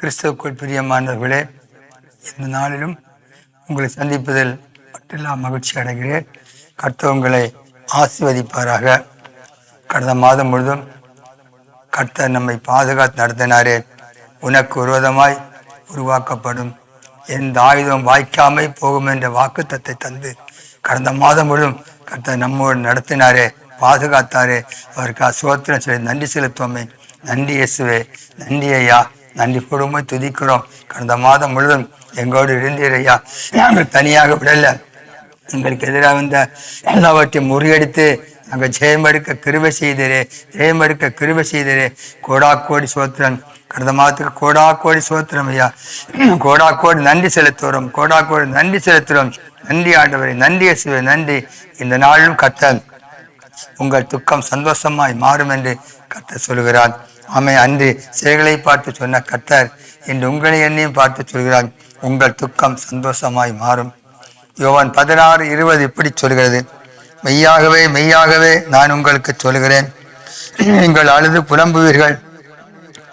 கிறிஸ்தவுக்குள் பிரியமானவர்களே இந்த நாளிலும் உங்களை சந்திப்பதில் மற்றெல்லாம் மகிழ்ச்சி அடைகிறேன். கர்த்தவங்களை ஆசிர்வதிப்பாராக. கடந்த மாதம் முழுதும் கர்த்தர் நம்மை பாதுகாத்து நடத்தினாரே. உனக்கு விரோதமாய் உருவாக்கப்படும். எந்த ஆயுதம் வாய்க்காமை போகும் என்ற வாக்குத்தத்தை தந்து கடந்த மாதம் முழுதும் கர்த்தர் நம்மோடு நடத்தினாரே பாதுகாத்தாரே. அவருக்கு அசுவத்திரம் சொல்லி நன்றி செலுத்துவோமே. நன்றி இயேசுவே. நன்றி ஐயா. நன்றி குடும்பம் துதிக்கிறோம். கடந்த மாதம் முழுவதும் எங்களோடு இருந்தீர் ஐயா நாங்கள் தனியாக விடல. எங்களுக்கு எதிராக வந்த எல்லாவற்றையும் முறியடித்து நாங்கள் ஜெயமெடுக்க கிருவை செய்தரே ஜெயமெடுக்க கிருவை செய்தரே. கோடா கோடி சோத்திரன் கடந்த மாதத்துக்கு கோடா கோடி சோத்திரம் ஐயா. கோடா கோடி நன்றி செலுத்துகிறோம். கோடா கோடி நன்றி செலுத்துகிறோம். நன்றி ஆண்டவரை நன்றி அசுவை நன்றி. இந்த நாளிலும் கத்தன் உங்கள் துக்கம் சந்தோஷமாய் மாறும் என்று கத்த சொல்கிறார் ஆமை அன்று செயல்களை பார்த்து சொன்ன கத்தர் என்று உங்களை என்னையும் பார்த்து சொல்கிறார். உங்கள் துக்கம் சந்தோஷமாய் மாறும். யோவான் பதினாறு இருபது இப்படி சொல்கிறது. மெய்யாகவே மெய்யாகவே நான் உங்களுக்கு சொல்கிறேன். நீங்கள் அழுது புலம்புவீர்கள்.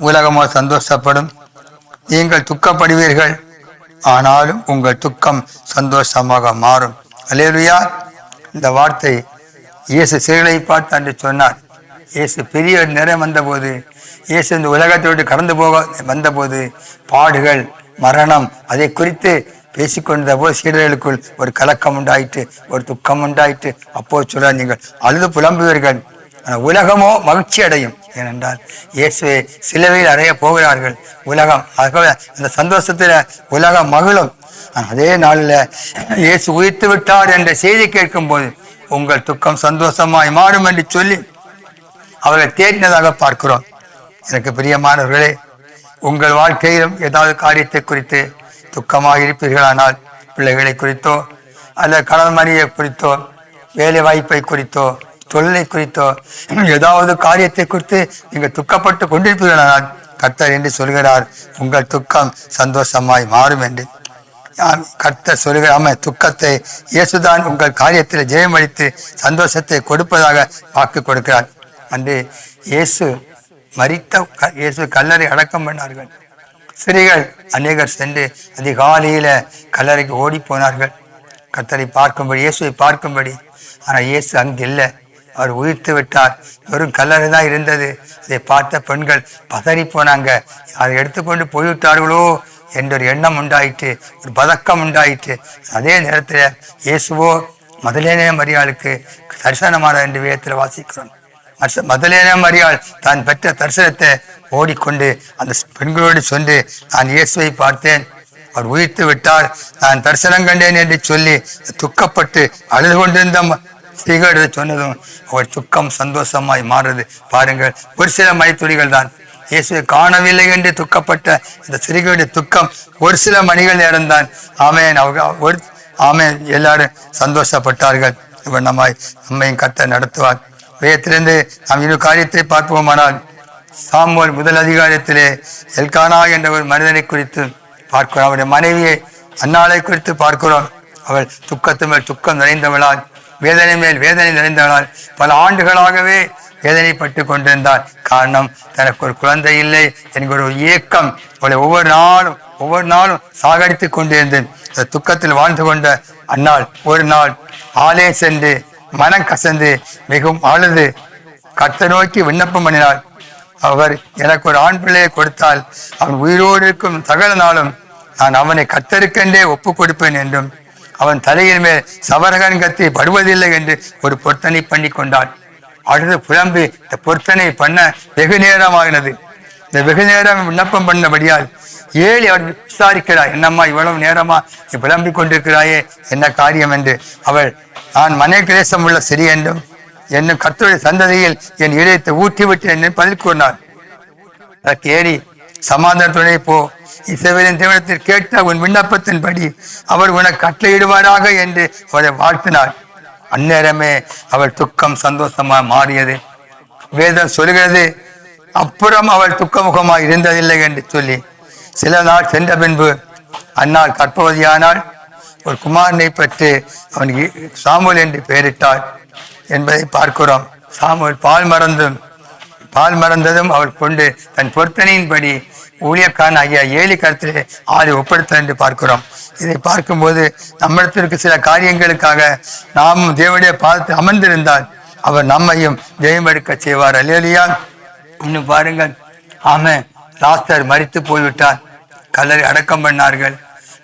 உலகமோ சந்தோஷப்படும். நீங்கள் துக்கப்படுவீர்கள். ஆனாலும் உங்கள் துக்கம் சந்தோஷமாக மாறும். அலேலுயா இந்த வார்த்தை இயேசு சிறுகளை பார்த்து அன்று சொன்னார். இயேசு பெரிய ஒரு நிறம் வந்தபோது இயேசு இந்த உலகத்தை விட்டு கடந்து போக வந்தபோது பாடுகள் மரணம் அதை குறித்து பேசிக்கொண்ட போது சீடர்களுக்குள் ஒரு கலக்கம் உண்டாயிற்று ஒரு துக்கம் உண்டாயிற்று. அப்போ சொல்ல நீங்கள் அழுது புலம்புவீர்கள். ஆனால் உலகமோ மகிழ்ச்சி அடையும். ஏனென்றால் இயேசுவை சிலுவையில் அடைய போகிறார்கள். உலகம் ஆகவே அந்த சந்தோஷத்தில் உலகம் மகிழும். அதே நாளில் இயேசு உயிர்த்து விட்டார் என்ற செய்தி கேட்கும்போது உங்கள் துக்கம் சந்தோஷமாய் மாறும் என்று சொல்லி அவர்களை தேடினதாக பார்க்கிறோம். எனக்கு பிரியமானவர்களே உங்கள் வாழ்க்கையிலும் ஏதாவது காரியத்தை குறித்து துக்கமாக இருப்பீர்களானால் பிள்ளைகளை குறித்தோ அல்ல கடன் மணியை குறித்தோ வேலை வாய்ப்பை குறித்தோ தொழிலை குறித்தோ ஏதாவது காரியத்தை குறித்து நீங்கள் துக்கப்பட்டு கொண்டிருப்பீர்களானால் கர்த்தர் என்று சொல்கிறார் உங்கள் துக்கம் சந்தோஷமாய் மாறும் என்று. கர்த்தர் சொல்கிறாம துக்கத்தை இயேசுதான் உங்கள் காரியத்தில் ஜெயமளித்து சந்தோஷத்தை கொடுப்பதாக வாக்கு கொடுக்கிறார். அன்று இயேசு மறித்த இயேசு கல்லறை அடக்கம் பண்ணார்கள். ஸ்திரீகள் அநேகர் சென்று அதிகாலையில் கல்லறைக்கு ஓடி போனார்கள். கத்தரை பார்க்கும்படி இயேசுவை பார்க்கும்படி. ஆனால் இயேசு அங்கு இல்லை அவர் உயிர்த்து விட்டார். வெறும் கல்லறை தான் இருந்தது. அதை பார்த்த பெண்கள் பதறி போனாங்க. அதை எடுத்துக்கொண்டு போய்விட்டார்களோ என்ற ஒரு எண்ணம் உண்டாயிற்று. ஒரு பதக்கம் உண்டாயிற்று. அதே நேரத்தில் இயேசுவோ முதலேனே மரியாளுக்கு தரிசனமான என்று வேத்தில் வாசிக்கிறோம். முதலேனே மரியாள் தான் பெற்ற தரிசனத்தை ஓடிக்கொண்டு அந்த பெண்களோடு சென்று நான் இயேசுவை பார்த்தேன். அவர் உயிர்த்து விட்டார். நான் தரிசனம் கண்டேன் என்று சொல்லி துக்கப்பட்டு அழுது கொண்டிருந்த ம- சொன்னதும் அவர் துக்கம் சந்தோஷமாய் மாறுது. பாருங்கள் ஒரு சில மணித்துளிகள் தான். இயேசுவை காணவில்லை என்று துக்கப்பட்ட இந்த சிறுகளுடைய துக்கம் ஒரு சில மணிகள் நேரம்தான் ஆமையன் அவங்க ஒரு ஆமையன் எல்லாரும் சந்தோஷப்பட்டார்கள். இவன் நம்மை நம்மையும் கத்த நடத்துவார். வேதத்திலிருந்து நாம் இன்னும் காரியத்தை பார்ப்போமானால் சாமுவேல் முதல் அதிகாரத்திலே எல்கானா என்ற ஒரு மனிதனை குறித்து பார்க்கிறோம் அவருடைய மனைவியை அன்னாளை குறித்து பார்க்கிறோம் அவள் துக்கத்து மேல் துக்கம் நிறைந்தவளால் வேதனை மேல் வேதனை நிறைந்தவளால் பல ஆண்டுகளாகவே வேதனைப்பட்டு கொண்டிருந்தாள் காரணம் தனக்கு ஒரு குழந்தை இல்லை என்கிற ஒரு ஏக்கம் அவளை ஒவ்வொரு நாளும் ஒவ்வொரு நாளும் சாகடித்து கொண்டிருந்தேன் அந்த துக்கத்தில் வாழ்ந்து கொண்ட அன்னாள் ஒரு நாள் ஆலே சென்று மனம் கசந்து மிகவும் அழுது கத்த நோக்கி விண்ணப்பம் பண்ணினாள் அவர் எனக்கு ஒரு ஆண் பிள்ளையை கொடுத்தால் அவன் உயிரோடு இருக்கும் சகல நாளும் நான் அவனை கத்தருக்கென்றே ஒப்பு கொடுப்பேன் என்றும் அவன் தலையின் மேல் சவரகன் கத்தி படுவதில்லை என்று ஒரு பொருத்தனை பண்ணி கொண்டான். அடுத்து புலம்பி இந்த பொருத்தனை பண்ண வெகு நேரமாகினது இந்த வெகு நேரம் விண்ணப்பம் பண்ணபடியால் ஏழு அவர் விசாரிக்கிறாள் என்னம்மா இவ்வளவு நேரமா நீ புலம்பிக் கொண்டிருக்கிறாயே? என்ன காரியம் என்று அவள் நான் மனை கிரேசம் உள்ள சிறி என்றும் என்னும் கர்த்தருடைய சந்ததியில் என் இதயத்தை ஊற்றிவிட்டேன் என்று பதில் கூறினார் அதற்கு ஏறி போ. இசைவரின் தேவனத்தில் கேட்ட உன் விண்ணப்பத்தின்படி அவர் உனக்கு கட்டளையிடுவாராக என்று அவரை வாழ்த்தினார் அந்நேரமே அவள் துக்கம் சந்தோஷமாக மாறியது. வேதம் சொல்கிறது அப்புறம் அவள் துக்கமுகமாக இருந்ததில்லை என்று சொல்லி சில நாள் சென்ற பின்பு அந்நாள் கற்பவதியானால் ஒரு குமாரனை பெற்று அவனுக்கு சாமுல் என்று பெயரிட்டாள் என்பதை பார்க்கிறோம். சாமுல் பால் மறந்தும் பால் மறந்ததும் அவள் கொண்டு தன் பொருத்தனையின்படி ஊழியக்காரன் ஆகிய ஏழு கருத்திலே ஆறு ஒப்படுத்த என்று பார்க்கிறோம். இதை பார்க்கும்போது நம்மிடத்திற்கு சில காரியங்களுக்காக நாமும் தேவடைய பாதத்தில் அமர்ந்திருந்தால் அவர் நம்மையும் ஜெயமெடுக்க செய்வார். அல்லேலியா. இன்னும் பாருங்கள். ஆமே லாஸ்டர் மறித்து போய்விட்டார் கல்லறை அடக்கம் பண்ணார்கள்.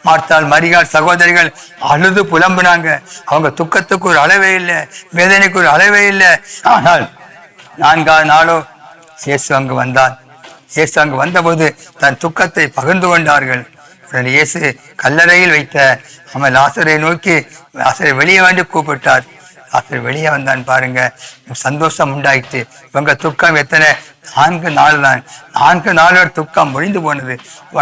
மார்த்தால் மரியாள் சகோதரிகள் அழுது புலம்புனாங்க. அவங்க துக்கத்துக்கு ஒரு அளவே இல்லை வேதனைக்கு ஒரு அளவே இல்லை. ஆனால் நான்காவது நாளோ இயேசு அங்கு வந்தார் இயேசு அங்கு வந்தபோது தன் துக்கத்தை பகிர்ந்து கொண்டார்கள். இயேசு கல்லறையில் வைத்த அவன் லாசரை நோக்கி லாசரை வெளியே வேண்டி கூப்பிட்டார். அப்படி வெளியே வந்தான் பாருங்க. சந்தோஷம் உண்டாயிட்டு இவங்க துக்கம் எத்தனை? நான்கு நாள் தான். நான்கு நாளோட துக்கம் முடிந்து போனது.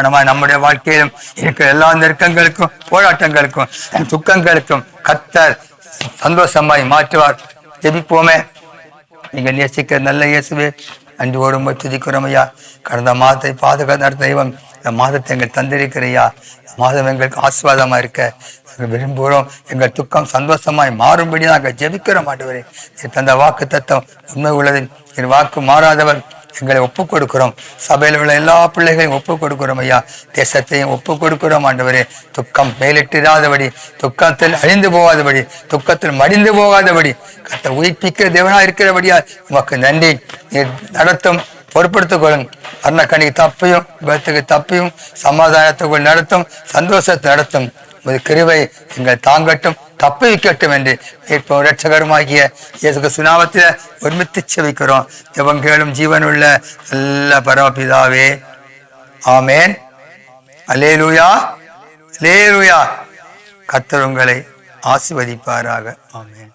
நம்ம நம்முடைய வாழ்க்கையிலும் இருக்கிற எல்லா நெருக்கங்களுக்கும் போராட்டங்களுக்கும் துக்கங்களுக்கும் கத்தர் சந்தோஷமாய் மாற்றுவார். ஜெபிப்போமே. நீங்கள் நேசிக்கிற நல்ல இயேசுவே அன்று ஓடும்போது துதிக்கிறோம் ஐயா. கடந்த மாதத்தை பாதுகாத்த தெய்வம் இந்த மாதத்தை எங்கள் தந்திருக்கிறையா? மாதம் எங்களுக்கு ஆசீர்வாதமா இருக்க. நாங்கள் விரும்புகிறோம். எங்கள் துக்கம் சந்தோஷமாய் மாறும்படி நாங்கள் ஜெபிக்கிற மாட்டவரே நீர் தந்த வாக்கு தத்துவம் உண்மை உள்ளது என் வாக்கு மாறாதவர் எங்களை ஒப்பு கொடுக்கிறோம். சபையில் உள்ள எல்லா பிள்ளைகளையும் ஒப்பு கொடுக்கிறோம் ஐயா. தேசத்தையும் ஒப்பு கொடுக்கிறோம் ஆண்டவரே. துக்கம் மேலிட்டிராதபடி துக்கத்தில் அழிந்து போகாதபடி துக்கத்தில் மடிந்து போகாதபடி கத்த உயிர்ப்பிக்கிற தேவனா இருக்கிறபடியா உமக்கு நன்றி. நடத்தும் பொறுப்படுத்திக் கொள்ளும் அருணக்கணிக்கு தப்பையும் விபத்துக்கு தப்பையும் சமாதானத்துக்குள் நடத்தும் சந்தோஷத்தை நடத்தும். உமது கிருவை எங்கள் தாங்கட்டும் தப்பி வைக்கட்டும் என்று இப்போ ரட்சகருமாகிய இயேசுக்கு சுனாமத்தில் ஒருமித்து செவிக்கிறோம் ஜபங்கேளும் ஜீவனுள்ள நல்ல பரமபிதாவே. ஆமேன். அலேலுயா லேலுயா கத்தருங்களை உங்களை ஆசிர்வதிப்பாராக. ஆமேன்.